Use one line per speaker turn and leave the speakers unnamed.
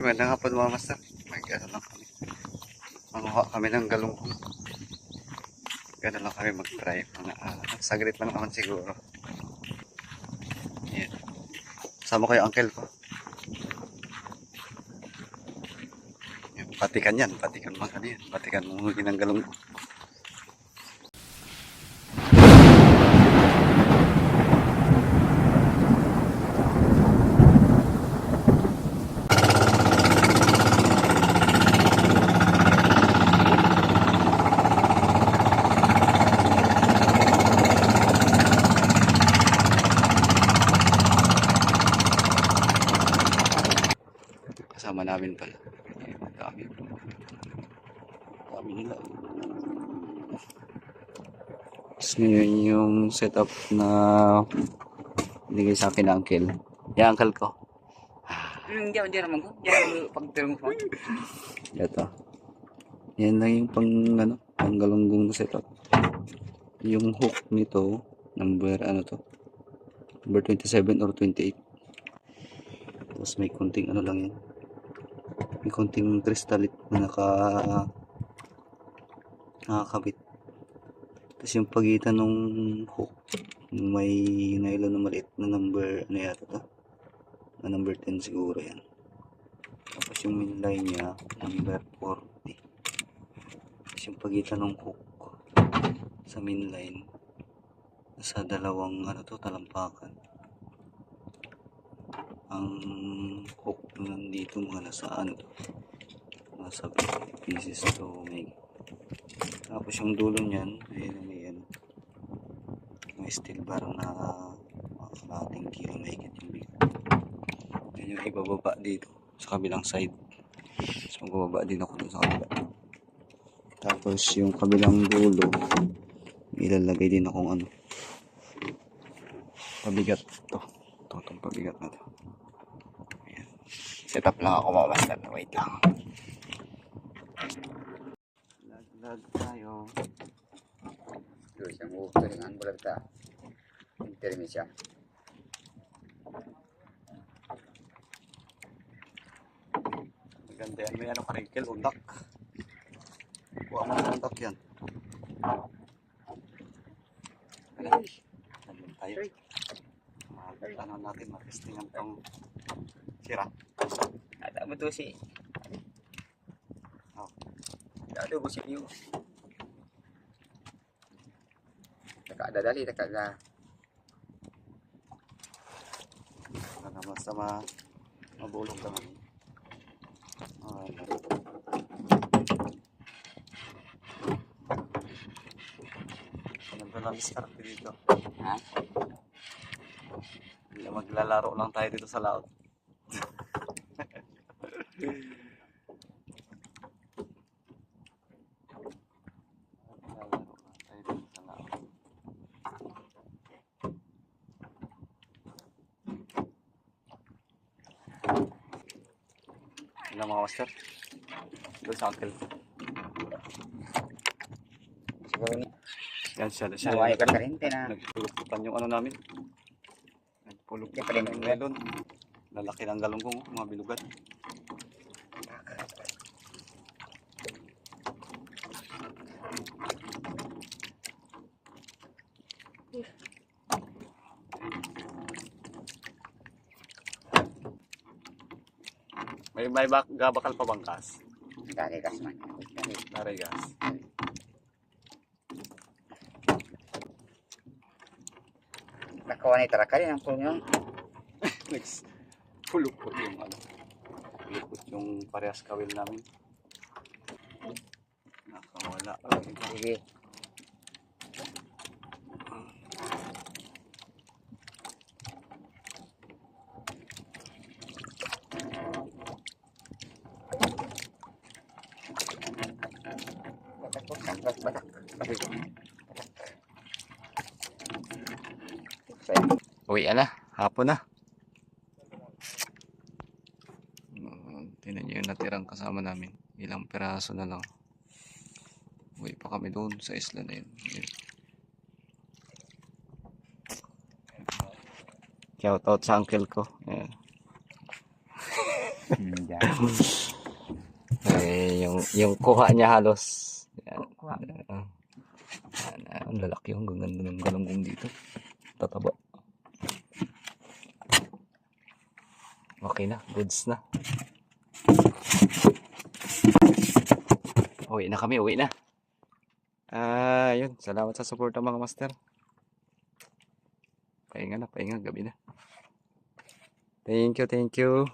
Magandang hapon mga master. Mag-ano lang kami. Manguha kami ng galunggong. Gano'n lang kami mag-try. Mga, ah, saglit lang naman siguro. Yan. Sama ko yung uncle ko. Yan, patikan yan. Patikan mga ano yan. Patikan mo ng galunggong. Kasama namin pala. Ayan, ang dami. Ang dami nila. Tapos ngayon yung setup na binigay sa akin uncle. Yan, uncle ko.
Hmm, diyan, diyan naman ko. Pagtirong ko.
Ito. Yan lang yung pang, ano, pang galunggong setup. Yung hook nito, number, ano to? Number 27 or 28. Tapos may konting, ano lang yan. May konting kristalit na naka, nakakabit. Tapos yung pagitan ng hook, may nylon na maliit na number, ano yata to? Na number 10 siguro yan. Tapos yung midline niya, number 40. Tapos yung pagitan ng hook sa midline, sa dalawang ano to, talampakan. Ang hook nandito mga nasa ano to, nasa 50 pieces to make. Tapos yung dulo niyan, ayun may ano, may steel bar na mga kalating kilo na higit yung bigat. Yan yung ibababa dito sa kabilang side. So, magbababa din ako sa kabila. Tapos, yung kabilang dulo, ilalagay din akong ano, pabigat to. Ito, itong pabigat na to. Set up lang ako mga. Wait lang. Lag-lag tayo.
Doon siya mo tulingan bulag ta. Intermi siya.
Maganda yan. May ano karikil, undak. Kuha mo ng undak yan. Ayan. Ayan tayo. Ano natin, matestingan tong sira.
Ada to si.
Oh.
Ada mo si Piyo. Taka ada dali, taka ada.
Ano basta ma mabulong ka man. Ano. Ano ba lang diskarte dito?
Ha?
Maglalaro lang tayo dito sa laot. Ano mga master? Doon sa uncle.
Siguro ni.
Yan siya. siya
Naway ka karente na.
Nagpuluputan yung ano namin.
Pala yung
melon. Lalaki ng galunggong, oh, mga bilugan. May may bak gabakal pa bangkas.
Dali kas man. Dali.
Naray gas.
Nakawa ni tarakali ang punyo.
Next. Pulupot yung ano. Pulupot yung parehas kawil namin. Nakawala.
Sige. Batak batak, batak. Batak.
Uwi na. Hapon na. Mm, Tingnan nyo yung natirang kasama namin. Ilang peraso na lang. Uwi pa kami doon sa isla na yun. Yun. Shout out sa uncle ko. Ayan.
Hmm.
Ay, yung, yung kuha niya halos. Yan.
Kuha.
Ah. Yan, ah, ang lalaki yung ganda ng galunggong dito. Tataba. Okay na, goods na. Uwi na kami, uwi na. Ah, yun. Salamat sa support mga master. Pahinga na, pahinga, gabi na. Thank you, thank you.